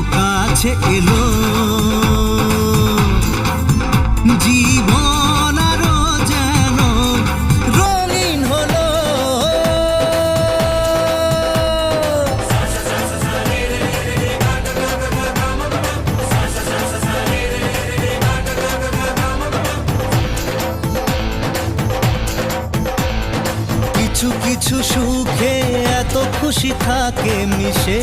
কাছে এলো। জীবন আরও রঙিন হলো। কিছু কিছু সুখে এত খুশি থাকে মিশে।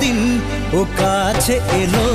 দিন ও কাছে এলো।